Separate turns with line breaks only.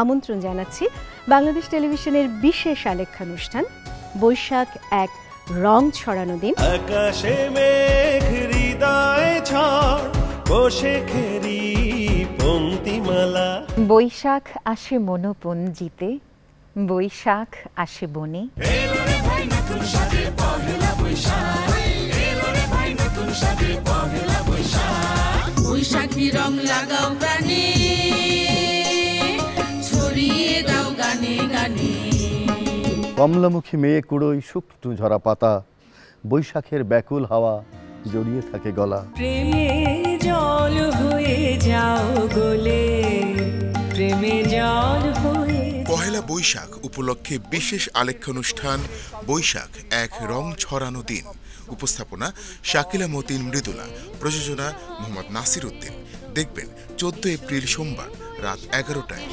আমন্ত্রণ জানাচ্ছি বাংলাদেশ টেলিভিশনের বিশেষ আলেখ্যানুষ্ঠান বৈশাখ এক রং ছড়ানো দিন।
আকাশে মেঘ হৃদয় ঝড় বসে খেরি পঙ্ক্তিমালা।
বৈশাখ আসে মনোপঞ্জিতে বৈশাখ আসে বনে।
বৈশাখী রং লাগাও প্রাণে।
কমলামুখী মেয়ে কুড়োই শুকনো ঝরা পাতা বৈশাখের ব্যাকুল হাওয়া জড়িয়ে থাকে গলা।
প্রেমে জল হয়ে যাও গলে প্রেমে জল হয়ে
পহেলা বৈশাখ উপলক্ষে বিশেষ আলেখ্যানুষ্ঠান বৈশাখ এক রং ছড়ানো দিন। উপস্থাপনা শাকিলা মতিন মৃদুলা প্রযোজনা মোহাম্মদ নাসির উদ্দিন। দেখবেন চোদ্দ এপ্রিল সোমবার রাত এগারোটায়।